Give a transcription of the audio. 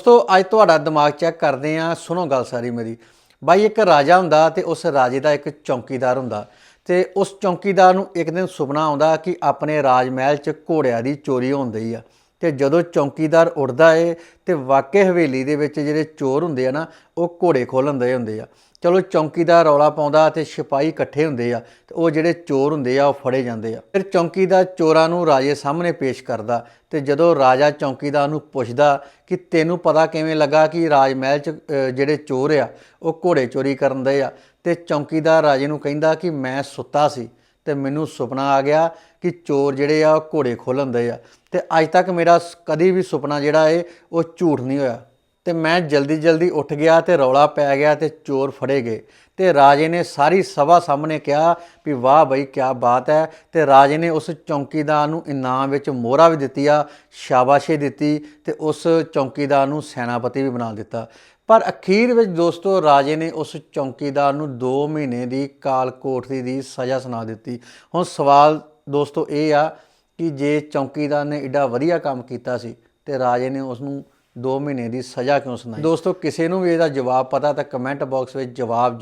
ਦੋਸਤੋ, ਅੱਜ ਤੁਹਾਡਾ ਦਿਮਾਗ ਚੈੱਕ ਕਰਦੇ ਆ ਸੁਣੋ ਗੱਲ ਸਾਰੀ ਮੇਰੀ। ਬਾਈ, ਇੱਕ ਰਾਜਾ ਹੁੰਦਾ ਤੇ ਉਸ ਰਾਜੇ ਦਾ ਇੱਕ ਚੌਕੀਦਾਰ ਹੁੰਦਾ ਤੇ ਉਸ ਚੌਕੀਦਾਰ ਨੂੰ ਇੱਕ ਦਿਨ ਸੁਪਨਾ ਆਉਂਦਾ ਕਿ ਆਪਣੇ ਰਾਜ ਮਹਿਲ 'ਚ ਘੋੜਿਆਂ ਦੀ ਚੋਰੀ ਹੁੰਦੀ ਆ। ਤੇ ਜਦੋਂ ਚੌਕੀਦਾਰ ਉੱਠਦਾ ਏ ਤੇ ਵਾਕਿਆ ਹਵੇਲੀ ਦੇ ਵਿੱਚ ਜਿਹੜੇ ਚੋਰ ਹੁੰਦੇ ਆ ਨਾ, ਉਹ ਘੋੜੇ ਖੋਲਣ ਦੇ ਹੁੰਦੇ ਆ। ਚਲੋ ਚੌਂਕੀਦਾਰ ਰੌਲਾ ਪਾਉਂਦਾ ਤੇ ਸਿਪਾਹੀ ਇਕੱਠੇ ਹੁੰਦੇ ਆ ਤੇ ਉਹ ਜਿਹੜੇ ਚੋਰ ਹੁੰਦੇ ਆ, ਉਹ ਫੜੇ ਜਾਂਦੇ ਆ। ਫਿਰ ਚੌਂਕੀਦਾਰ ਚੋਰਾਂ ਨੂੰ ਰਾਜੇ ਸਾਹਮਣੇ ਪੇਸ਼ ਕਰਦਾ ਤੇ ਜਦੋਂ ਰਾਜਾ ਚੌਕੀਦਾਰ ਨੂੰ ਪੁੱਛਦਾ ਕਿ ਤੈਨੂੰ ਪਤਾ ਕਿਵੇਂ ਲੱਗਾ ਕਿ ਰਾਜ ਮਹਿਲ 'ਚ ਜਿਹੜੇ ਚੋਰ ਆ, ਉਹ ਘੋੜੇ ਚੋਰੀ ਕਰਨ ਦੇ ਆ? ਤੇ ਚੌਕੀਦਾਰ ਰਾਜੇ ਨੂੰ ਕਹਿੰਦਾ ਕਿ ਮੈਂ ਸੁੱਤਾ ਸੀ। ਤੇ ਮੈਨੂੰ ਸੁਪਨਾ ਆ ਗਿਆ ਕਿ ਚੋਰ ਜਿਹੜੇ ਆ ਉਹ ਘੋੜੇ ਖੋਲਣ ਦੇ ਆ। ਤੇ ਅੱਜ ਤੱਕ ਮੇਰਾ ਸ- ਕਦੀ ਵੀ ਸੁਪਨਾ ਜਿਹੜਾ ਏ, ਉਹ ਝੂਠ ਨਹੀਂ ਹੋਇਆ। ਤੇ ਮੈਂ ਜਲਦੀ ਜਲਦੀ ਉੱਠ ਗਿਆ ਤੇ ਰੌਲਾ ਪੈ ਗਿਆ ਤੇ ਚੋਰ ਫੜੇ ਗਏ। ਤੇ ਰਾਜੇ ਨੇ ਸਾਰੀ ਸਭਾ ਸਾਹਮਣੇ ਕਿਹਾ ਵੀ ਵਾਹ ਬਈ ਕੀ ਬਾਤ ਹੈ। ਤੇ ਰਾਜੇ ਨੇ ਉਸ ਚੌਂਕੀਦਾਰ ਨੂੰ ਇਨਾਮ ਵਿੱਚ ਮੋਹਰਾ ਵੀ ਦਿੱਤੀ ਆ ਸ਼ਾਬਾਸ਼ੀ ਦਿੱਤੀ ਤੇ ਉਸ ਚੌਕੀਦਾਰ ਨੂੰ ਸੈਨਾਪਤੀ ਵੀ ਬਣਾ ਦਿੱਤਾ। ਪਰ ਅਖੀਰ ਵਿੱਚ ਦੋਸਤੋ, ਰਾਜੇ ਨੇ ਉਸ ਚੌਕੀਦਾਰ ਨੂੰ 2 ਮਹੀਨੇ ਦੀ ਕਾਲ ਕੋਠੜੀ ਦੀ ਸਜ਼ਾ ਸੁਣਾ ਦਿੱਤੀ। ਹੁਣ ਸਵਾਲ ਦੋਸਤੋ ਇਹ ਆ ਕਿ ਜੇ ਚੌਕੀਦਾਰ ਨੇ ਏਡਾ ਵਧੀਆ ਕੰਮ ਕੀਤਾ ਸੀ ਤੇ ਰਾਜੇ ਨੇ ਉਸ ਨੂੰ 2 ਮਹੀਨੇ ਦੀ ਸਜ਼ਾ ਕਿਉਂ ਸੁਣਾਈ? ਦੋਸਤੋ, ਕਿਸੇ ਨੂੰ ਵੀ ਇਹਦਾ ਜਵਾਬ ਪਤਾ ਤਾਂ ਕਮੈਂਟ ਬਾਕਸ ਵਿੱਚ ਜਵਾਬ